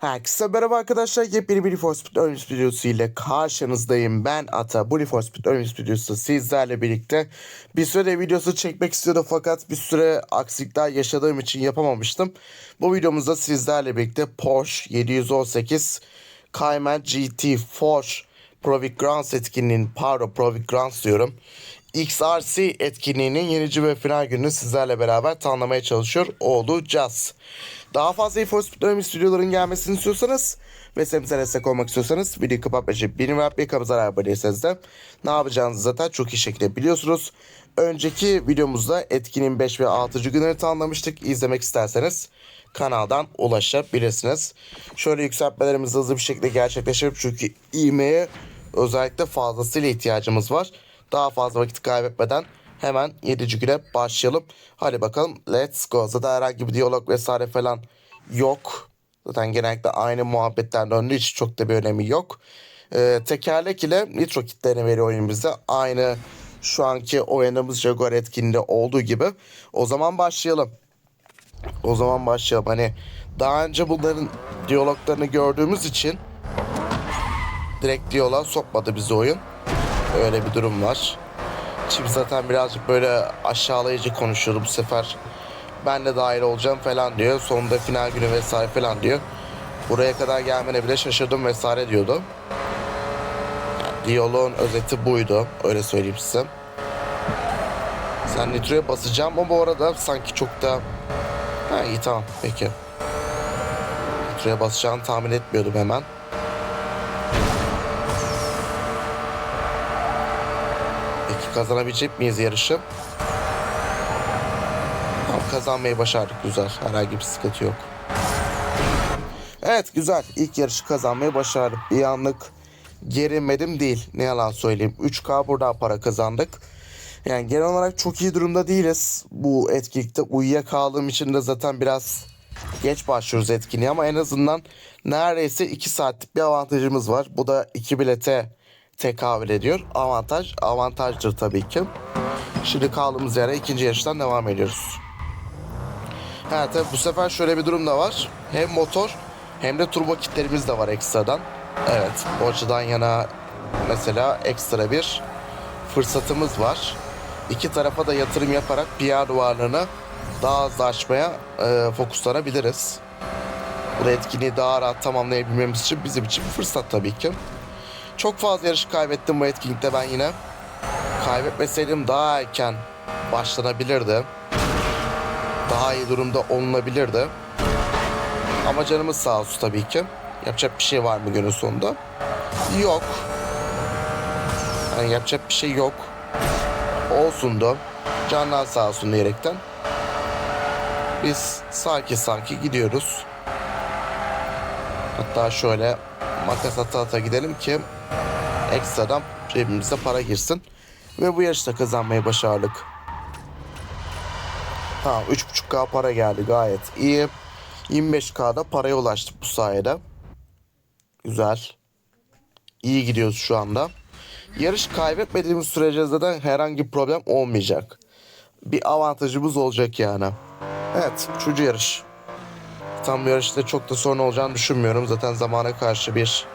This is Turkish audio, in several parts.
Herkese merhaba arkadaşlar. Yepyeni bir For Speed Oyuncu videosu ile karşınızdayım. Ben Ata. Bu For Speed Oyuncu videosu sizlerle birlikte bir süre videosu çekmek istiyordum fakat bir süre aksilikler yaşadığım için yapamamıştım. Bu videomuzda sizlerle birlikte Porsche 718 Cayman GT4 Provic Grants etkinliğinin pardon Provic Grants diyorum. XRC etkinliğinin yenici ve final gününü sizlerle beraber tanımlamaya çalışıyor olacağız. Daha fazla info Speedrun videoların gelmesini istiyorsanız ve semize destek olmak istiyorsanız videoyu kapatmayıp benim ve bir kapı zarar değilseniz de ne yapacağınızı zaten çok iyi şekilde biliyorsunuz. Önceki videomuzda etkinin 5 ve 6. günleri tanımlamıştık. İzlemek isterseniz kanaldan ulaşabilirsiniz. Şöyle yükseltmelerimizi hızlı bir şekilde gerçekleştirip çünkü ivmeye özellikle fazlasıyla ihtiyacımız var. Daha fazla vakit kaybetmeden hemen 7. güne başlayalım. Hadi bakalım let's go. Zaten herhangi bir diyalog vesaire falan yok. Zaten genellikle aynı muhabbetten döndüğü için çok da bir önemi yok. Ee, tekerlek ile nitro kitlerini veriyor oyun bize. Aynı şu anki oynadığımız Jaguar etkinliğinde olduğu gibi. O zaman başlayalım. O zaman başlayalım. Hani daha önce bunların diyaloglarını gördüğümüz için direkt diyaloğa sokmadı bizi oyun. Öyle bir durum var. Şimdi zaten birazcık böyle aşağılayıcı konuşuyordu bu sefer. Ben de dahil olacağım falan diyor. Sonunda final günü vesaire falan diyor. Buraya kadar gelmene bile şaşırdım vesaire diyordu. Yani özeti buydu. Öyle söyleyeyim size. Sen Nitro'ya basacağım ama bu arada sanki çok da... Ha iyi tamam peki. Nitro'ya basacağını tahmin etmiyordum hemen. Kazanabilecek miyiz yarışı? Kazanmayı başardık güzel. Herhangi bir sıkıntı yok. Evet güzel. İlk yarışı kazanmayı başardık. Bir anlık gerilmedim değil. Ne yalan söyleyeyim. 3K buradan para kazandık. Yani genel olarak çok iyi durumda değiliz. Bu etkinlikte uyuyakaldığım için de zaten biraz geç başlıyoruz etkinliğe ama en azından neredeyse 2 saatlik bir avantajımız var. Bu da 2 bilete tekabül ediyor. Avantaj avantajdır tabii ki. Şimdi kaldığımız yere ikinci yarıştan devam ediyoruz. Ha tabii bu sefer şöyle bir durum da var. Hem motor hem de turbo kitlerimiz de var ekstradan. Evet o açıdan yana mesela ekstra bir fırsatımız var. İki tarafa da yatırım yaparak PR duvarlarını daha hızlı açmaya e, fokuslanabiliriz. Bu etkinliği daha rahat tamamlayabilmemiz için bizim için bir fırsat tabii ki. Çok fazla yarış kaybettim bu etkinlikte ben yine. Kaybetmeseydim daha erken başlanabilirdi. Daha iyi durumda olunabilirdi. Ama canımız sağ olsun tabii ki. Yapacak bir şey var mı günün sonunda? Yok. Yani yapacak bir şey yok. Olsun da. Canlar sağ olsun diyerekten. Biz sakin sakin gidiyoruz. Hatta şöyle makas ata ata gidelim ki ekstradan cebimize para girsin. Ve bu yarışta kazanmayı başardık. Tamam 3.5k para geldi gayet iyi. 25k'da paraya ulaştık bu sayede. Güzel. İyi gidiyoruz şu anda. Yarış kaybetmediğimiz sürece zaten herhangi bir problem olmayacak. Bir avantajımız olacak yani. Evet, üçüncü yarış. Tam yarışta çok da sorun olacağını düşünmüyorum. Zaten zamana karşı bir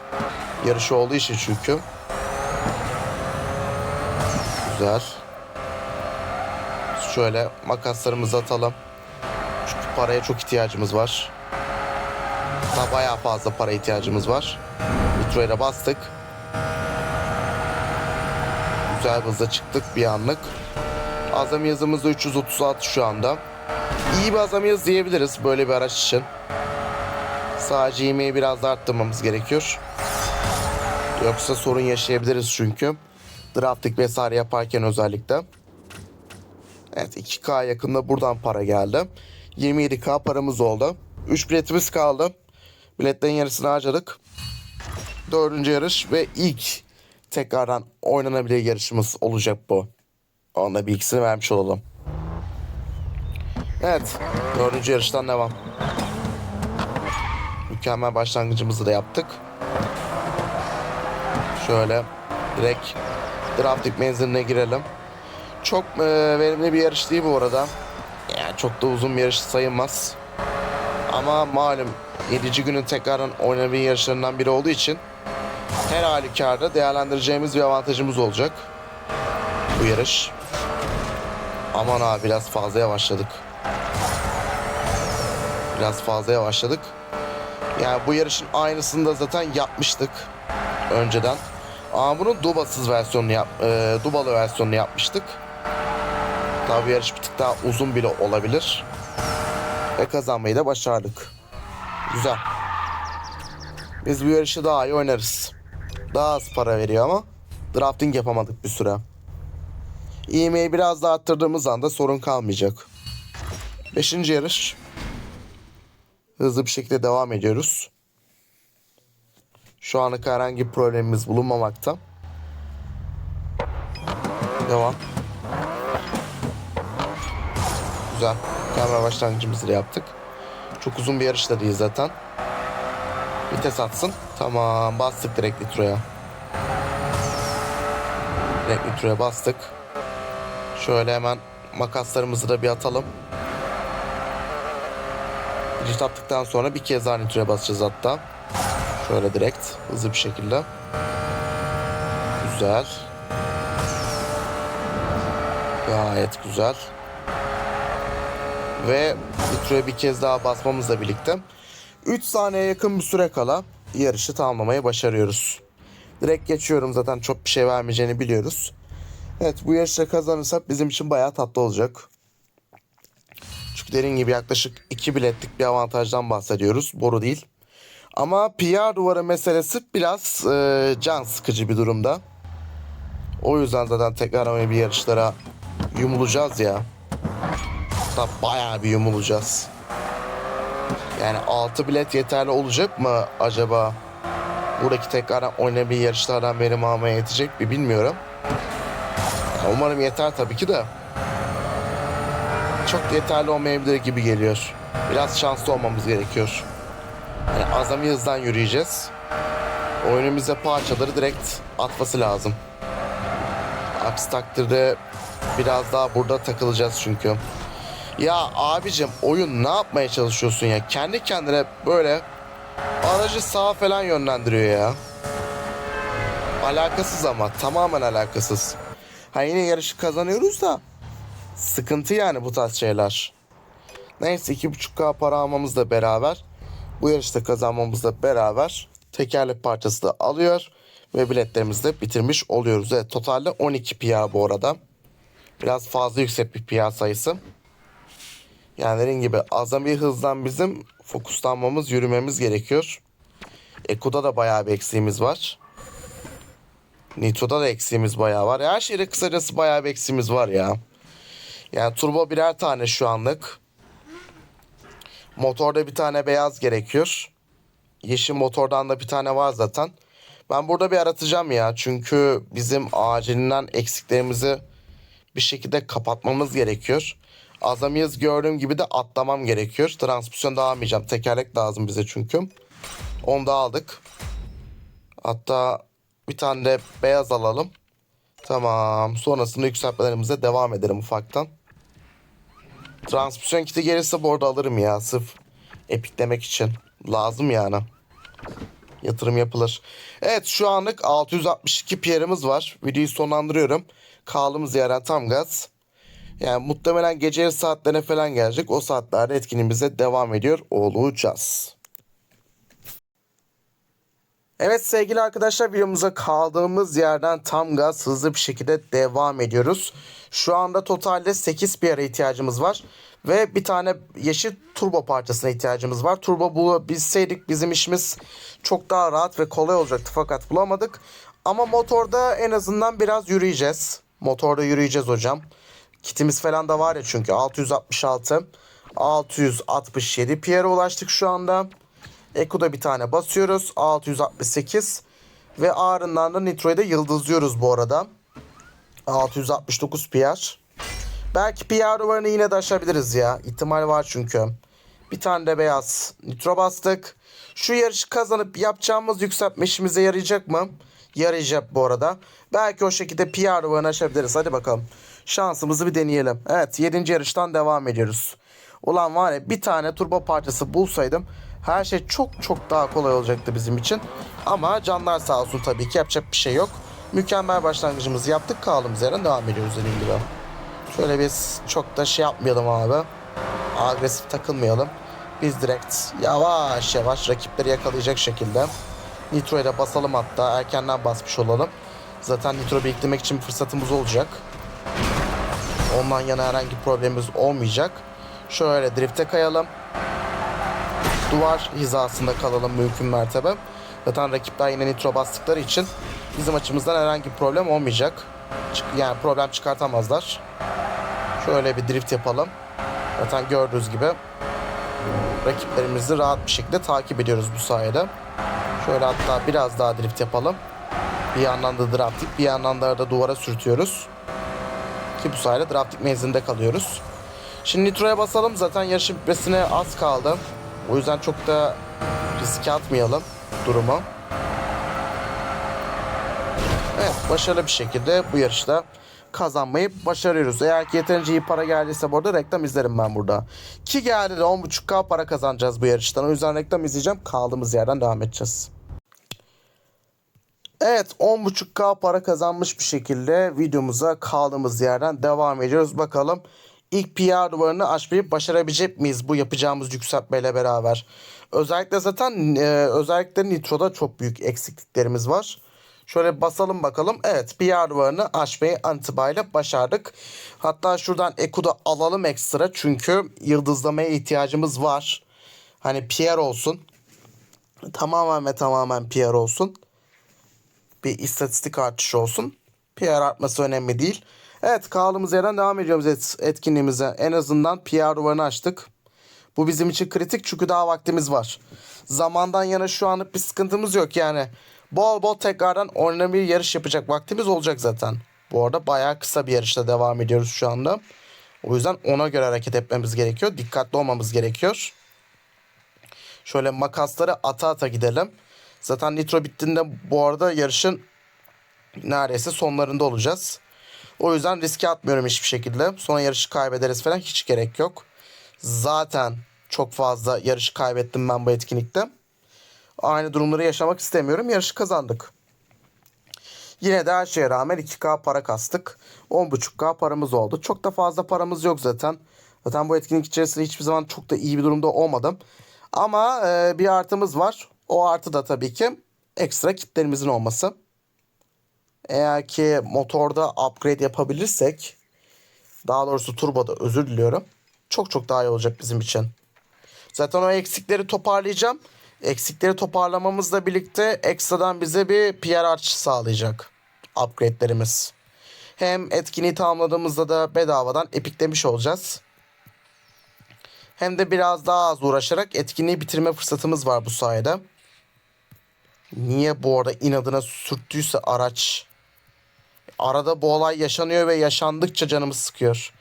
yarış olduğu için çünkü. Güzel. Şöyle makaslarımızı atalım. Çünkü paraya çok ihtiyacımız var. Hatta bayağı fazla para ihtiyacımız var. Nitro'ya bastık. Güzel hızla çıktık bir anlık. Azami hızımız da 336 şu anda. İyi bir azami hız diyebiliriz böyle bir araç için. Sadece yemeği biraz da arttırmamız gerekiyor. Yoksa sorun yaşayabiliriz çünkü. Drafting vesaire yaparken özellikle. Evet 2K yakında buradan para geldi. 27K paramız oldu. 3 biletimiz kaldı. Biletlerin yarısını harcadık. Dördüncü yarış ve ilk tekrardan oynanabilir yarışımız olacak bu. Onda bilgisini vermiş olalım. Evet. Dördüncü yarıştan devam. Mükemmel başlangıcımızı da yaptık. Şöyle direkt drafting menziline girelim. Çok e, verimli bir yarış değil bu arada. Yani çok da uzun bir yarış sayılmaz. Ama malum 7. günün tekrardan oynanan yarışlarından biri olduğu için her halükarda değerlendireceğimiz bir avantajımız olacak. Bu yarış. Aman abi biraz fazla yavaşladık. Biraz fazla yavaşladık. Yani bu yarışın aynısını da zaten yapmıştık önceden. Ama bunun dubasız versiyonunu yap, e, dubalı versiyonunu yapmıştık. Tabi yarış bir tık daha uzun bile olabilir. Ve kazanmayı da başardık. Güzel. Biz bu yarışı daha iyi oynarız. Daha az para veriyor ama drafting yapamadık bir süre. İğmeyi biraz daha arttırdığımız anda sorun kalmayacak. Beşinci yarış. Hızlı bir şekilde devam ediyoruz. Şu anlık herhangi bir problemimiz bulunmamakta. Devam. Güzel. Kamera başlangıcımızı da yaptık. Çok uzun bir yarış da değil zaten. Vites atsın. Tamam bastık direkt nitroya. Direkt nitroya bastık. Şöyle hemen makaslarımızı da bir atalım. Drift attıktan sonra bir kez daha nitroya basacağız hatta. Şöyle direkt hızlı bir şekilde. Güzel. Gayet güzel. Ve nitroya bir kez daha basmamızla birlikte 3 saniye yakın bir süre kala yarışı tamamlamayı başarıyoruz. Direkt geçiyorum zaten çok bir şey vermeyeceğini biliyoruz. Evet bu yarışta kazanırsak bizim için bayağı tatlı olacak. Çünkü dediğim gibi yaklaşık 2 biletlik bir avantajdan bahsediyoruz. Boru değil. Ama PR duvarı meselesi biraz e, can sıkıcı bir durumda. O yüzden zaten tekrar bir yarışlara yumulacağız ya. Hatta bayağı bir yumulacağız. Yani 6 bilet yeterli olacak mı acaba? Buradaki tekrardan oynayan bir yarışlardan benim almaya yetecek mi bilmiyorum. Umarım yeter tabii ki de. Çok yeterli olmayabilir gibi geliyor. Biraz şanslı olmamız gerekiyor. Yani azami hızdan yürüyeceğiz. Oyunumuzda parçaları direkt atması lazım. Aksi takdirde biraz daha burada takılacağız çünkü. Ya abicim oyun ne yapmaya çalışıyorsun ya? Kendi kendine böyle aracı sağa falan yönlendiriyor ya. Alakasız ama tamamen alakasız. Ha yine yarışı kazanıyoruz da sıkıntı yani bu tarz şeyler. Neyse 2.5K para almamızla beraber bu yarışta kazanmamızla beraber tekerlek parçası da alıyor ve biletlerimizi de bitirmiş oluyoruz. Evet, totalde 12 PR bu arada. Biraz fazla yüksek bir PR sayısı. Yani dediğim gibi azami hızdan bizim fokuslanmamız, yürümemiz gerekiyor. Eko'da da bayağı bir eksiğimiz var. Nitro'da da eksiğimiz bayağı var. Her şeyde kısacası bayağı bir eksiğimiz var ya. Yani turbo birer tane şu anlık. Motorda bir tane beyaz gerekiyor. Yeşil motordan da bir tane var zaten. Ben burada bir aratacağım ya. Çünkü bizim acilinden eksiklerimizi bir şekilde kapatmamız gerekiyor. Azami hız gördüğüm gibi de atlamam gerekiyor. Transmisyon da almayacağım. Tekerlek lazım bize çünkü. Onu da aldık. Hatta bir tane de beyaz alalım. Tamam. Sonrasında yükseltmelerimize devam edelim ufaktan. Transmisyon kiti gelirse bu arada alırım ya. Sırf epiklemek için. Lazım yani. Yatırım yapılır. Evet şu anlık 662 PR'ımız var. Videoyu sonlandırıyorum. Kaldığımız yerden tam gaz. Yani muhtemelen gece saatlerine falan gelecek. O saatlerde etkinliğimize devam ediyor olacağız. Evet sevgili arkadaşlar videomuza kaldığımız yerden tam gaz hızlı bir şekilde devam ediyoruz. Şu anda totalde 8 bir ihtiyacımız var. Ve bir tane yeşil turbo parçasına ihtiyacımız var. Turbo bulabilseydik bizim işimiz çok daha rahat ve kolay olacaktı fakat bulamadık. Ama motorda en azından biraz yürüyeceğiz. Motorda yürüyeceğiz hocam. Kitimiz falan da var ya çünkü 666 667 PR'e ulaştık şu anda. Eko'da bir tane basıyoruz. 668 ve ardından da Nitro'yu da yıldızlıyoruz bu arada. 669 PR. Belki PR duvarını yine de aşabiliriz ya. İhtimal var çünkü. Bir tane de beyaz nitro bastık. Şu yarışı kazanıp yapacağımız yükseltme işimize yarayacak mı? Yarayacak bu arada. Belki o şekilde PR duvarını aşabiliriz. Hadi bakalım. Şansımızı bir deneyelim. Evet 7. yarıştan devam ediyoruz. Ulan var ya bir tane turbo parçası bulsaydım her şey çok çok daha kolay olacaktı bizim için. Ama canlar sağ olsun tabii ki yapacak bir şey yok. Mükemmel başlangıcımızı yaptık. Kaldığımız yerden devam ediyoruz dediğim gibi. Şöyle biz çok da şey yapmayalım abi. Agresif takılmayalım. Biz direkt yavaş yavaş rakipleri yakalayacak şekilde Nitro'ya da basalım hatta. Erkenden basmış olalım. Zaten Nitro biriktirmek için fırsatımız olacak. Ondan yana herhangi problemimiz olmayacak. Şöyle drifte kayalım. Duvar hizasında kalalım mümkün mertebe. Zaten rakipler yine nitro bastıkları için bizim açımızdan herhangi bir problem olmayacak. Yani problem çıkartamazlar. Şöyle bir drift yapalım. Zaten gördüğünüz gibi rakiplerimizi rahat bir şekilde takip ediyoruz bu sayede. Şöyle hatta biraz daha drift yapalım. Bir yandan da draftik bir yandan da arada duvara sürtüyoruz. Ki bu sayede draftik menzilinde kalıyoruz. Şimdi nitroya basalım. Zaten yarışın bitmesine az kaldı. O yüzden çok da riske atmayalım durumu. Evet başarılı bir şekilde bu yarışta kazanmayı başarıyoruz. Eğer ki yeterince iyi para geldiyse bu arada reklam izlerim ben burada. Ki geldi de 10.5k para kazanacağız bu yarıştan. O yüzden reklam izleyeceğim. Kaldığımız yerden devam edeceğiz. Evet 10.5k para kazanmış bir şekilde videomuza kaldığımız yerden devam ediyoruz. Bakalım ilk PR duvarını aşmayı başarabilecek miyiz bu yapacağımız yükseltmeyle beraber. Özellikle zaten e, özellikle Nitro'da çok büyük eksikliklerimiz var. Şöyle basalım bakalım. Evet PR duvarını aşmayı an itibariyle başardık. Hatta şuradan Eku'da alalım ekstra çünkü yıldızlamaya ihtiyacımız var. Hani PR olsun. Tamamen ve tamamen PR olsun bir istatistik artışı olsun. PR artması önemli değil. Evet kaldığımız yerden devam ediyoruz et- etkinliğimize. En azından PR duvarını açtık. Bu bizim için kritik çünkü daha vaktimiz var. Zamandan yana şu anlık bir sıkıntımız yok yani. Bol bol tekrardan oynanır bir yarış yapacak vaktimiz olacak zaten. Bu arada bayağı kısa bir yarışta devam ediyoruz şu anda. O yüzden ona göre hareket etmemiz gerekiyor. Dikkatli olmamız gerekiyor. Şöyle makasları ata ata gidelim. Zaten nitro bittiğinde bu arada yarışın neredeyse sonlarında olacağız. O yüzden riske atmıyorum hiçbir şekilde. Sonra yarışı kaybederiz falan hiç gerek yok. Zaten çok fazla yarışı kaybettim ben bu etkinlikte. Aynı durumları yaşamak istemiyorum. Yarışı kazandık. Yine de her şeye rağmen 2K para kastık. 10.5K paramız oldu. Çok da fazla paramız yok zaten. Zaten bu etkinlik içerisinde hiçbir zaman çok da iyi bir durumda olmadım. Ama e, bir artımız var. O artı da tabii ki ekstra kitlerimizin olması. Eğer ki motorda upgrade yapabilirsek daha doğrusu turboda özür diliyorum. Çok çok daha iyi olacak bizim için. Zaten o eksikleri toparlayacağım. Eksikleri toparlamamızla birlikte ekstradan bize bir PR artışı sağlayacak upgrade'lerimiz. Hem etkinliği tamamladığımızda da bedavadan epiklemiş olacağız. Hem de biraz daha az uğraşarak etkinliği bitirme fırsatımız var bu sayede. Niye bu arada inadına sürttüyse araç. Arada bu olay yaşanıyor ve yaşandıkça canımız sıkıyor.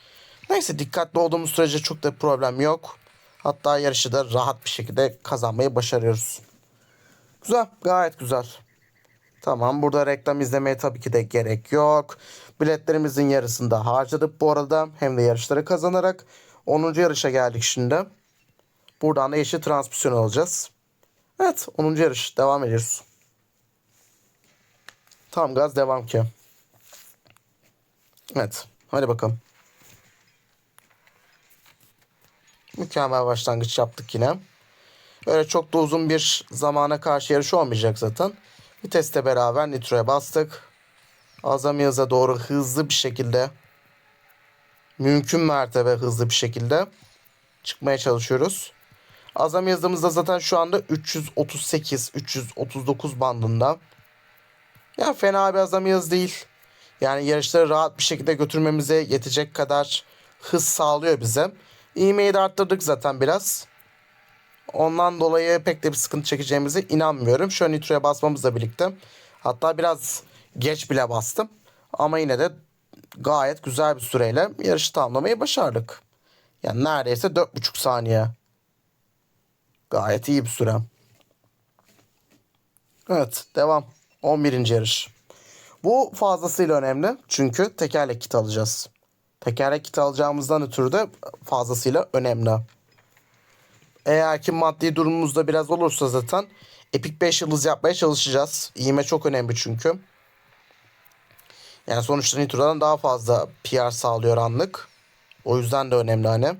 Neyse dikkatli olduğumuz sürece çok da problem yok. Hatta yarışı da rahat bir şekilde kazanmayı başarıyoruz. Güzel, gayet güzel. Tamam, burada reklam izlemeye tabii ki de gerek yok. Biletlerimizin yarısını da harcadık bu arada. Hem de yarışları kazanarak. 10. yarışa geldik şimdi. Buradan da yeşil transmisyon alacağız. Evet 10. yarış devam ediyoruz. Tam gaz devam ki. Evet hadi bakalım. Mükemmel başlangıç yaptık yine. Öyle çok da uzun bir zamana karşı yarış olmayacak zaten. Viteste beraber nitroya bastık. Azami hıza doğru hızlı bir şekilde mümkün mertebe hızlı bir şekilde çıkmaya çalışıyoruz. Azami hızımızda zaten şu anda 338 339 bandında. Ya fena bir azami hız değil. Yani yarışları rahat bir şekilde götürmemize yetecek kadar hız sağlıyor bize. İğmeyi de arttırdık zaten biraz. Ondan dolayı pek de bir sıkıntı çekeceğimize inanmıyorum. An nitroya basmamızla birlikte. Hatta biraz geç bile bastım. Ama yine de gayet güzel bir süreyle yarışı tamamlamayı başardık. Yani neredeyse 4,5 saniye. Gayet iyi bir süre. Evet devam. 11. yarış. Bu fazlasıyla önemli. Çünkü tekerlek kit alacağız. Tekerlek kit alacağımızdan ötürü de fazlasıyla önemli. Eğer ki maddi durumumuzda biraz olursa zaten Epic 5 yıldız yapmaya çalışacağız. İğme çok önemli çünkü. Yani sonuçta Nitro'dan daha fazla PR sağlıyor anlık. O yüzden de önemli hani.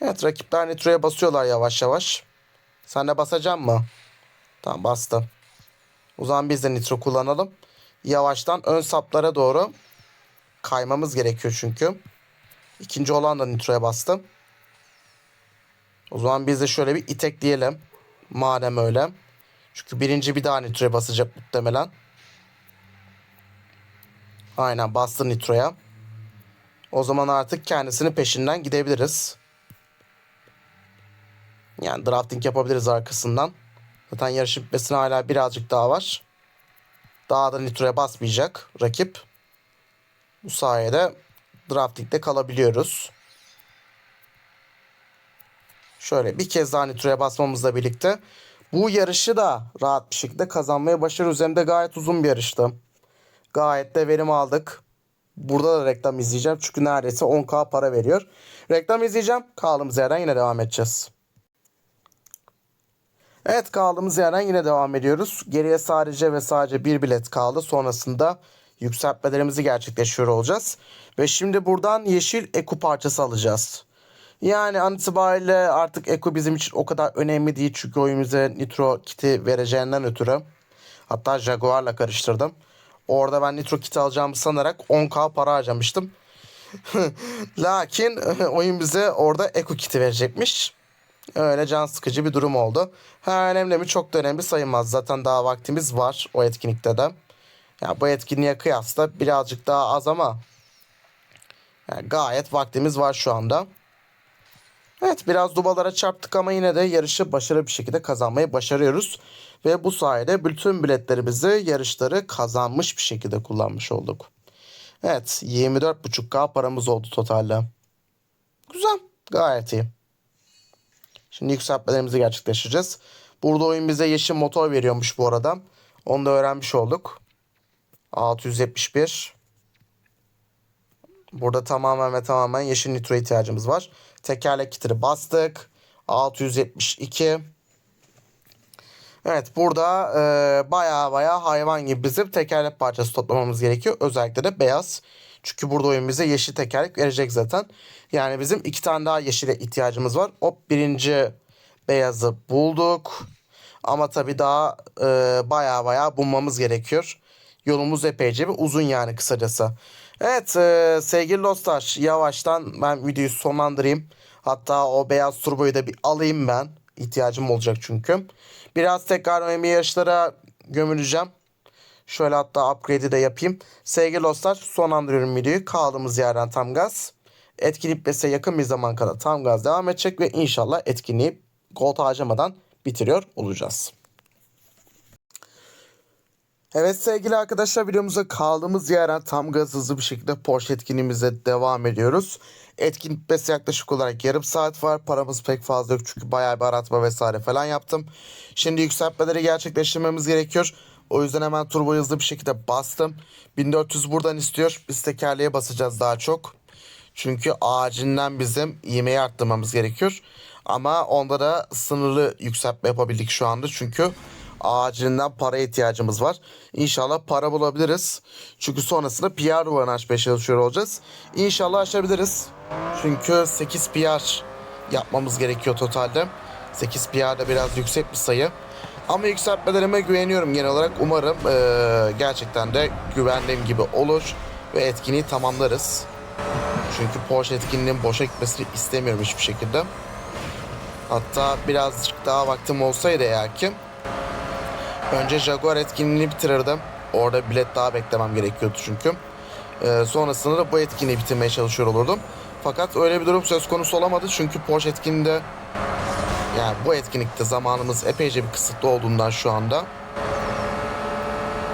Evet rakipler Nitro'ya basıyorlar yavaş yavaş. Sen de basacaksın mı? Tamam bastım. O zaman biz de Nitro kullanalım. Yavaştan ön saplara doğru kaymamız gerekiyor çünkü. İkinci olan da Nitro'ya bastım. O zaman biz de şöyle bir itekleyelim. Madem öyle. Çünkü birinci bir daha Nitro'ya basacak muhtemelen. Aynen bastı Nitro'ya. O zaman artık kendisinin peşinden gidebiliriz. Yani drafting yapabiliriz arkasından. Zaten yarışın bitmesine hala birazcık daha var. Daha da Nitro'ya basmayacak rakip. Bu sayede drafting'de kalabiliyoruz. Şöyle bir kez daha Nitro'ya basmamızla birlikte bu yarışı da rahat bir şekilde kazanmaya başarıyoruz. Hem de gayet uzun bir yarıştı. Gayet de verim aldık. Burada da reklam izleyeceğim. Çünkü neredeyse 10k para veriyor. Reklam izleyeceğim. Kaldığımız yerden yine devam edeceğiz. Evet kaldığımız yerden yine devam ediyoruz. Geriye sadece ve sadece bir bilet kaldı. Sonrasında yükseltmelerimizi gerçekleşiyor olacağız. Ve şimdi buradan yeşil Eku parçası alacağız. Yani an itibariyle artık Eku bizim için o kadar önemli değil. Çünkü oyumuza Nitro kiti vereceğinden ötürü. Hatta Jaguar'la karıştırdım. Orada ben Nitro kiti alacağımı sanarak 10k para harcamıştım. Lakin oyun bize orada Eku kiti verecekmiş. Öyle can sıkıcı bir durum oldu. Ha önemli mi? Çok da önemli sayılmaz. Zaten daha vaktimiz var o etkinlikte de. Ya bu etkinliğe kıyasla birazcık daha az ama yani gayet vaktimiz var şu anda. Evet biraz dubalara çarptık ama yine de yarışı başarılı bir şekilde kazanmayı başarıyoruz. Ve bu sayede bütün biletlerimizi yarışları kazanmış bir şekilde kullanmış olduk. Evet 24.5k paramız oldu totalde. Güzel gayet iyi. Şimdi yükseltmelerimizi gerçekleştireceğiz. Burada oyun bize yeşil motor veriyormuş bu arada. Onu da öğrenmiş olduk. 671. Burada tamamen ve tamamen yeşil nitro ihtiyacımız var. Tekerlek kitiri bastık. 672. Evet burada e, baya baya hayvan gibi bizim tekerlek parçası toplamamız gerekiyor. Özellikle de beyaz. Çünkü burada oyun bize yeşil tekerlek verecek zaten. Yani bizim iki tane daha yeşile ihtiyacımız var. Hop birinci beyazı bulduk. Ama tabii daha e, baya baya bulmamız gerekiyor. Yolumuz epeyce bir uzun yani kısacası. Evet e, sevgili dostlar yavaştan ben videoyu sonlandırayım. Hatta o beyaz turboyu da bir alayım ben. İhtiyacım olacak çünkü. Biraz tekrar önemli yarışlara gömüleceğim. Şöyle hatta upgrade'i de yapayım. Sevgili dostlar sonlandırıyorum videoyu. Kaldığımız yerden tam gaz. Etkinlik bitmesine yakın bir zaman kadar tam gaz devam edecek ve inşallah etkinliği gold harcamadan bitiriyor olacağız. Evet sevgili arkadaşlar videomuza kaldığımız yerden tam gaz hızlı bir şekilde Porsche etkinliğimize devam ediyoruz. Etkinlik bitmesi yaklaşık olarak yarım saat var. Paramız pek fazla yok çünkü bayağı bir aratma vesaire falan yaptım. Şimdi yükseltmeleri gerçekleştirmemiz gerekiyor. O yüzden hemen turbo hızlı bir şekilde bastım. 1400 buradan istiyor. Biz tekerleğe basacağız daha çok. Çünkü acilen bizim iğmeyi arttırmamız gerekiyor. Ama onda da sınırlı yükseltme yapabildik şu anda. Çünkü acilinden para ihtiyacımız var. İnşallah para bulabiliriz. Çünkü sonrasında PR duvarını açmaya çalışıyor olacağız. İnşallah açabiliriz. Çünkü 8 PR yapmamız gerekiyor totalde. 8 PR da biraz yüksek bir sayı. Ama yükseltmelerime güveniyorum genel olarak. Umarım eee, gerçekten de güvendiğim gibi olur ve etkinliği tamamlarız. Çünkü Porsche etkinliğinin boşa gitmesini istemiyorum hiçbir şekilde. Hatta birazcık daha vaktim olsaydı eğer ki önce Jaguar etkinliğini bitirirdim. Orada bilet daha beklemem gerekiyordu çünkü. Ee, sonrasında da bu etkinliği bitirmeye çalışıyor olurdum. Fakat öyle bir durum söz konusu olamadı çünkü Porsche etkinliğinde yani bu etkinlikte zamanımız epeyce bir kısıtlı olduğundan şu anda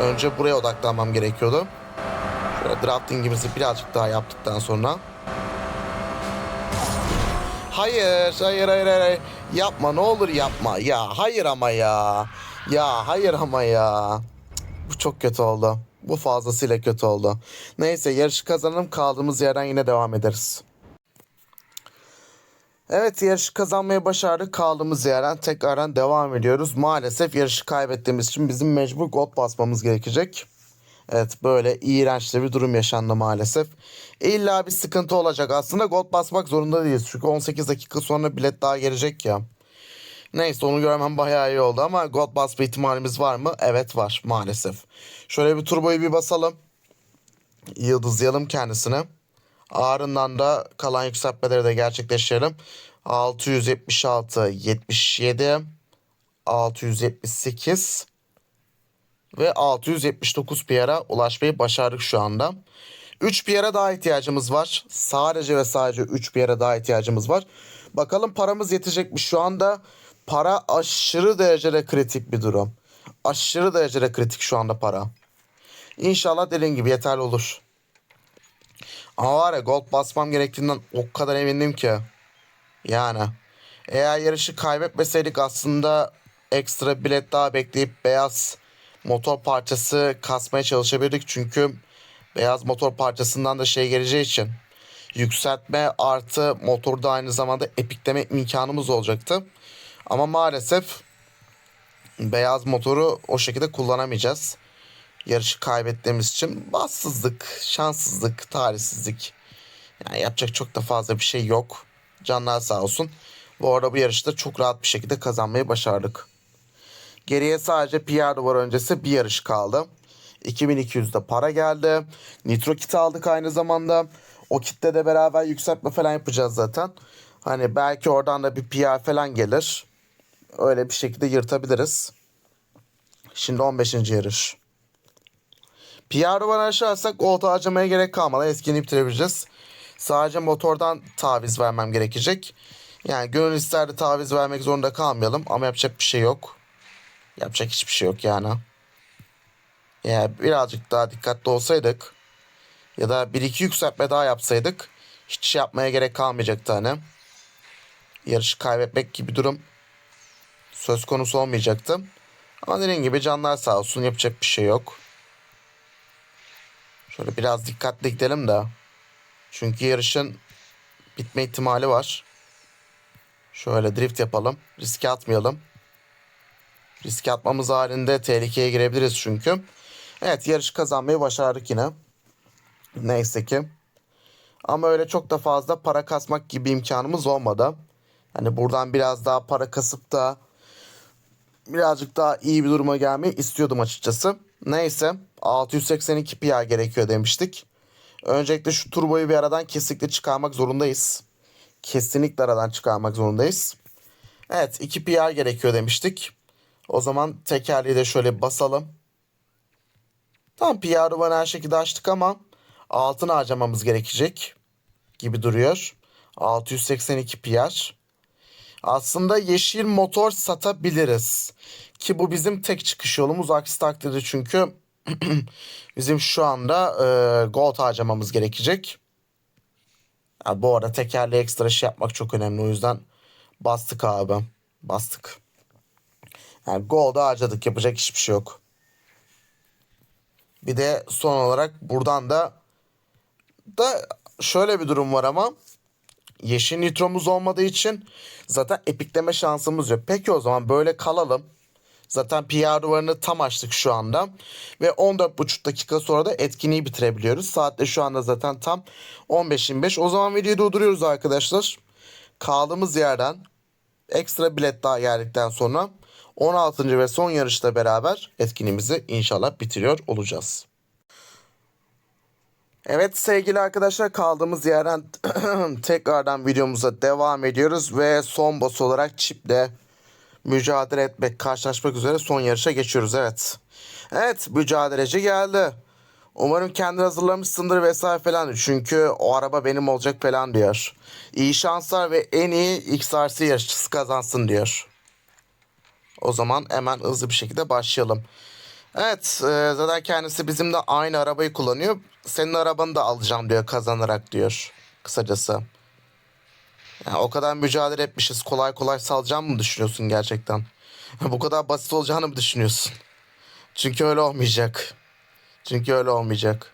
önce buraya odaklanmam gerekiyordu. Draftingimizi birazcık daha yaptıktan sonra Hayır, hayır, hayır, hayır. Yapma, ne olur yapma. Ya hayır ama ya. Ya hayır ama ya. Bu çok kötü oldu. Bu fazlasıyla kötü oldu. Neyse yarışı kazanalım kaldığımız yerden yine devam ederiz. Evet yarışı kazanmayı başardık. Kaldığımız yerden tekrardan devam ediyoruz. Maalesef yarışı kaybettiğimiz için bizim mecbur gold basmamız gerekecek. Evet böyle iğrenç bir durum yaşandı maalesef. İlla bir sıkıntı olacak. Aslında gold basmak zorunda değiliz. Çünkü 18 dakika sonra bilet daha gelecek ya. Neyse onu görmem bayağı iyi oldu ama gold basma ihtimalimiz var mı? Evet var maalesef. Şöyle bir turboyu bir basalım. Yıldızlayalım kendisine. Ardından da kalan yükseltmeleri de gerçekleştirelim. 676, 77, 678 ve 679 PR'a ulaşmayı başardık şu anda. 3 PR'a daha ihtiyacımız var. Sadece ve sadece 3 PR'a daha ihtiyacımız var. Bakalım paramız yetecek mi? Şu anda para aşırı derecede kritik bir durum. Aşırı derecede kritik şu anda para. İnşallah dediğim gibi yeterli olur. Ama var ya gold basmam gerektiğinden o kadar emindim ki. Yani. Eğer yarışı kaybetmeseydik aslında ekstra bilet daha bekleyip beyaz motor parçası kasmaya çalışabilirdik. Çünkü beyaz motor parçasından da şey geleceği için yükseltme artı motorda aynı zamanda epikleme imkanımız olacaktı. Ama maalesef beyaz motoru o şekilde kullanamayacağız. Yarışı kaybettiğimiz için bassızlık, şanssızlık, talihsizlik. Yani yapacak çok da fazla bir şey yok. Canlar sağ olsun. Bu arada bu yarışta çok rahat bir şekilde kazanmayı başardık. Geriye sadece PR duvar öncesi bir yarış kaldı. 2200'de para geldi. Nitro kit aldık aynı zamanda. O kitle de beraber yükseltme falan yapacağız zaten. Hani belki oradan da bir PR falan gelir. Öyle bir şekilde yırtabiliriz. Şimdi 15. yarış. PR duvarı aşarsak olta harcamaya gerek kalmadan etkinliği bitirebileceğiz. Sadece motordan taviz vermem gerekecek. Yani gönül isterdi taviz vermek zorunda kalmayalım ama yapacak bir şey yok. Yapacak hiçbir şey yok yani. Yani birazcık daha dikkatli olsaydık ya da bir iki yükseltme daha yapsaydık hiç şey yapmaya gerek kalmayacaktı hani. Yarışı kaybetmek gibi durum söz konusu olmayacaktı. Ama dediğim gibi canlar sağ olsun yapacak bir şey yok. Şöyle biraz dikkatli gidelim de. Çünkü yarışın bitme ihtimali var. Şöyle drift yapalım. Riske atmayalım. Riske atmamız halinde tehlikeye girebiliriz çünkü. Evet yarış kazanmayı başardık yine. Neyse ki. Ama öyle çok da fazla para kasmak gibi imkanımız olmadı. Hani buradan biraz daha para kasıp da birazcık daha iyi bir duruma gelmeyi istiyordum açıkçası. Neyse 682 PA gerekiyor demiştik. Öncelikle şu turboyu bir aradan kesinlikle çıkarmak zorundayız. Kesinlikle aradan çıkarmak zorundayız. Evet 2 PR gerekiyor demiştik. O zaman tekerleği de şöyle basalım. Tamam PR'ı bana her şekilde açtık ama altın harcamamız gerekecek gibi duruyor. 682 PR. Aslında yeşil motor satabiliriz. Ki bu bizim tek çıkış yolumuz. Aksi takdirde çünkü bizim şu anda e, gold harcamamız gerekecek. Yani bu arada tekerleği ekstra şey yapmak çok önemli. O yüzden bastık abi. Bastık. Yani gold'u harcadık. Yapacak hiçbir şey yok. Bir de son olarak buradan da da şöyle bir durum var ama yeşil nitromuz olmadığı için zaten epikleme şansımız yok. Peki o zaman böyle kalalım. Zaten PR duvarını tam açtık şu anda. Ve 14,5 dakika sonra da etkinliği bitirebiliyoruz. Saatte şu anda zaten tam 15.25. O zaman videoyu durduruyoruz arkadaşlar. Kaldığımız yerden ekstra bilet daha geldikten sonra 16. ve son yarışta beraber etkinliğimizi inşallah bitiriyor olacağız. Evet sevgili arkadaşlar kaldığımız yerden tekrardan videomuza devam ediyoruz ve son boss olarak çiple mücadele etmek, karşılaşmak üzere son yarışa geçiyoruz evet. Evet mücadeleci geldi. Umarım kendi hazırlamışsındır vesaire falan çünkü o araba benim olacak falan diyor. İyi şanslar ve en iyi XRC yarışçısı kazansın diyor. O zaman hemen hızlı bir şekilde başlayalım. Evet e, zaten kendisi bizimle aynı arabayı kullanıyor. Senin arabanı da alacağım diyor kazanarak diyor kısacası. Yani o kadar mücadele etmişiz kolay kolay salacağım mı düşünüyorsun gerçekten? Bu kadar basit olacağını mı düşünüyorsun? Çünkü öyle olmayacak. Çünkü öyle olmayacak.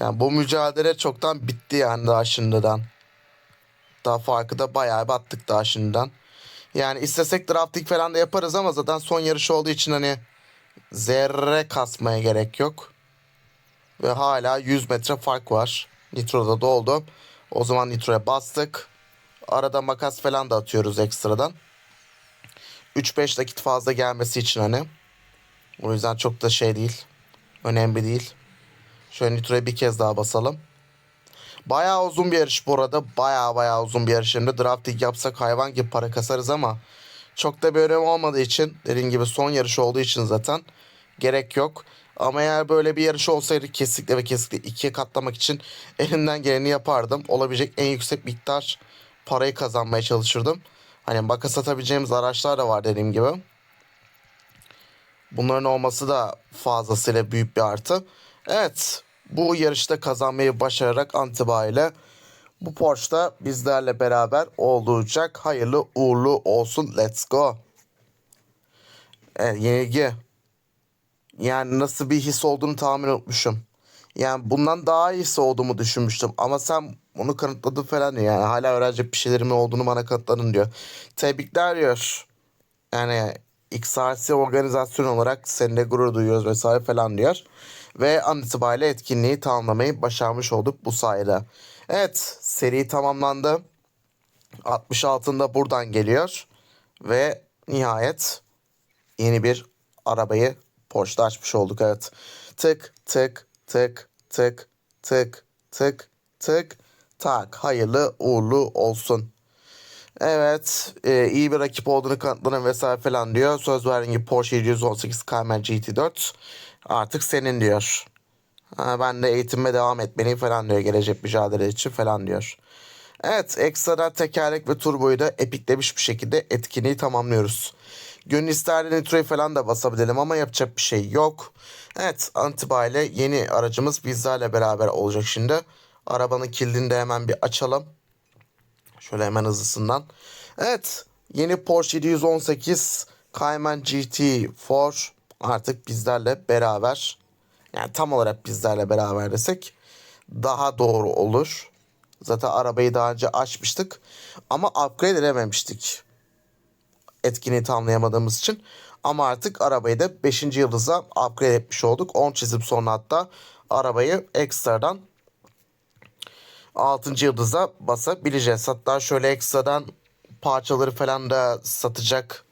Yani bu mücadele çoktan bitti yani daha şimdiden. Hatta farkı da bayağı bir attık daha şimdiden. Yani istesek drafting falan da yaparız ama zaten son yarış olduğu için hani zerre kasmaya gerek yok. Ve hala 100 metre fark var. Nitro'da doldu. O zaman Nitro'ya bastık. Arada makas falan da atıyoruz ekstradan. 3-5 dakika fazla gelmesi için hani. O yüzden çok da şey değil. Önemli değil. Şöyle Nitro'ya bir kez daha basalım. Bayağı uzun bir yarış bu arada. Bayağı bayağı uzun bir yarış. Şimdi drafting yapsak hayvan gibi para kasarız ama çok da bir önemi olmadığı için dediğim gibi son yarış olduğu için zaten gerek yok. Ama eğer böyle bir yarış olsaydı kesinlikle ve kesinlikle ikiye katlamak için elimden geleni yapardım. Olabilecek en yüksek miktar parayı kazanmaya çalışırdım. Hani makas satabileceğimiz araçlar da var dediğim gibi. Bunların olması da fazlasıyla büyük bir artı. Evet bu yarışta kazanmayı başararak Antiba ile bu Porsche'da bizlerle beraber olacak. Hayırlı uğurlu olsun. Let's go. Evet, yenilgi. Yani nasıl bir his olduğunu tahmin etmişim. Yani bundan daha iyisi olduğumu düşünmüştüm. Ama sen onu kanıtladın falan diyor. Yani hala öğrenecek bir şeylerim olduğunu bana kanıtladın diyor. Tebrikler diyor. Yani XRC organizasyon olarak seninle gurur duyuyoruz vesaire falan diyor. Ve an itibariyle etkinliği tamamlamayı başarmış olduk bu sayede. Evet seri tamamlandı. 66'ında buradan geliyor. Ve nihayet yeni bir arabayı Porsche'da açmış olduk evet. Tık tık tık tık tık tık tık tak hayırlı uğurlu olsun. Evet e, iyi bir rakip olduğunu kanıtlanan vesaire falan diyor. Söz verdiğin gibi Porsche 718 Cayman GT4 artık senin diyor. Ha, ben de eğitimime devam etmeliyim falan diyor gelecek mücadele için falan diyor. Evet ekstradan tekerlek ve turboyu da epiklemiş bir şekilde etkinliği tamamlıyoruz. Gönül isterdi nitroyu falan da basabilirim ama yapacak bir şey yok. Evet Antiba ile yeni aracımız bizlerle beraber olacak şimdi. Arabanın kilidini de hemen bir açalım. Şöyle hemen hızlısından. Evet yeni Porsche 718 Cayman GT4 artık bizlerle beraber. Yani tam olarak bizlerle beraber desek daha doğru olur. Zaten arabayı daha önce açmıştık ama upgrade edememiştik. Etkinliği tamamlayamadığımız için. Ama artık arabayı da 5. yıldıza upgrade etmiş olduk. 10 çizim sonra hatta arabayı ekstradan 6. yıldıza basabileceğiz. Hatta şöyle ekstradan parçaları falan da satacak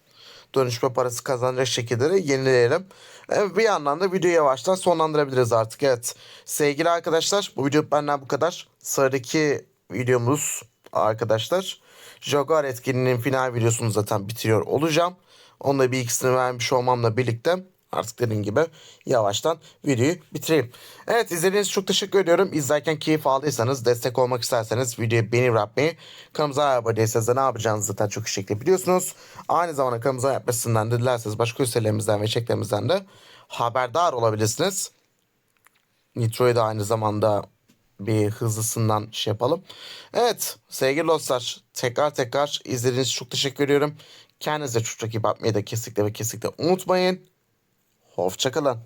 dönüşme parası kazanacak şekilde de yenileyelim. Evet, bir yandan da videoyu yavaştan sonlandırabiliriz artık. Evet sevgili arkadaşlar bu video benden bu kadar. Sıradaki videomuz arkadaşlar. Jaguar etkinliğinin final videosunu zaten bitiriyor olacağım. Onda bir ikisini vermiş olmamla birlikte artık dediğim gibi yavaştan videoyu bitireyim. Evet izlediğiniz için çok teşekkür ediyorum. İzlerken keyif aldıysanız destek olmak isterseniz videoyu beğenip yapmayı kanalımıza abone değilseniz de ne yapacağınızı zaten çok iyi şekilde biliyorsunuz. Aynı zamanda kanalımıza yapmasından da dilerseniz başka üstelerimizden ve çeklerimizden de haberdar olabilirsiniz. Nitro'yu da aynı zamanda bir hızlısından şey yapalım. Evet sevgili dostlar tekrar tekrar izlediğiniz için çok teşekkür ediyorum. Kendinize çok çok iyi bakmayı da kesinlikle ve kesinlikle unutmayın. Hoşçakalın.